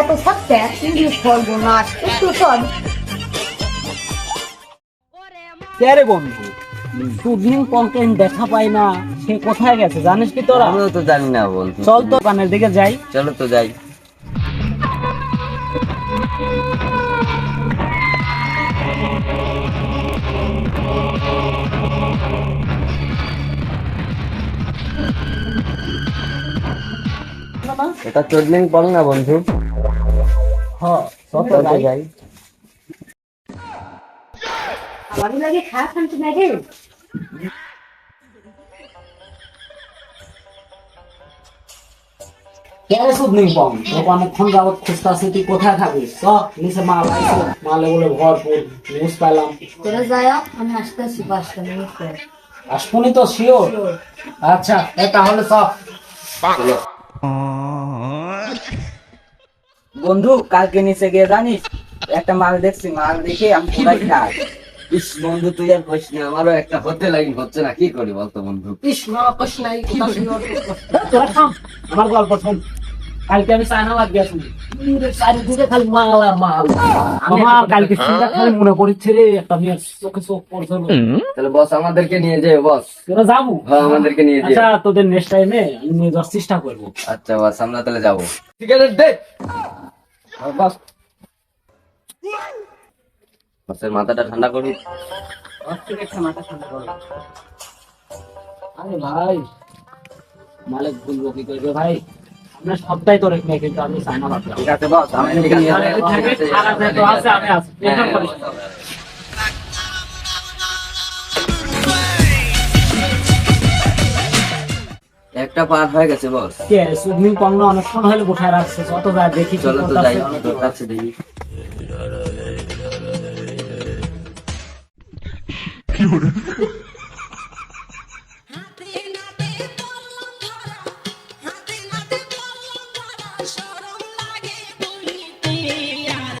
এত থাকতে ইংলিশ বলব না একটু চল কে রে বন্ধু দুদিন কন্টেন্ট দেখা পাই না সে কোথায় গেছে? জানিস কি তোরা? আমিও তো জানি না বন্ধু। চল তো পানের দিকে যাই। চলো তো যাই। এটা চোদ্দিন বল না বন্ধু। হ চল তো চল যাই। যাই। আমার লাগে খারাপ শান্তি নাই রে। কে রে সুদনিং পং তোকে অনেকক্ষণ যাবত খুঁজতে তুই কোথায় থাকিস চ নিচে মাল আইছে মালে বলে ভরপুর নিউজ পেলাম তোরা যায় আমি আসতেছি পাঁচটা মিনিট পর আসবনি তো শিওর আচ্ছা তাহলে চ। চলো। বন্ধু কালকে নিচে গিয়ে জানিস একটা মাল দেখছি মাল দেখে আমি পুরাই খাই। ইস বন্ধু তুই আর কইস না আমারও একটা হতে লাগিন হচ্ছে না কি করি বলতো বন্ধু? ইস না কষ্ট নাই তোরা থাম আমার গল্প শোন। কালকে আমি গেছি চারিদিকে খালি মাল আর মাল আমার কালকে খালি মনে পড়ছে রে একটা মেয়ের চোখে চোখ পড়ছিল তাহলে বস আমাদেরকে নিয়ে যাই বস। তোরা যাব? হ্যাঁ আমাদেরকে নিয়ে যাই আচ্ছা তোদের নেক্সট টাইমে নিয়ে যাওয়ার চেষ্টা করব। আচ্ছা বস আমরা তাহলে যাব। ঠিক আছে দে। বাস। বসের মাথাটা ঠান্ডা করি। আরে ভাই মালিক ভুলবো কি করবে ভাই। আপনার সবটাই তো রেখে কিন্তু আমি। ঠিক আছে বস আছে, আছি। একটা পার হয়ে গেছে বস কে সুইমিং পং অনেকক্ষণ হলে গোঠায় রাখছে যত যা দেখি কি চলো তো যাই আছে দেখি Fiore.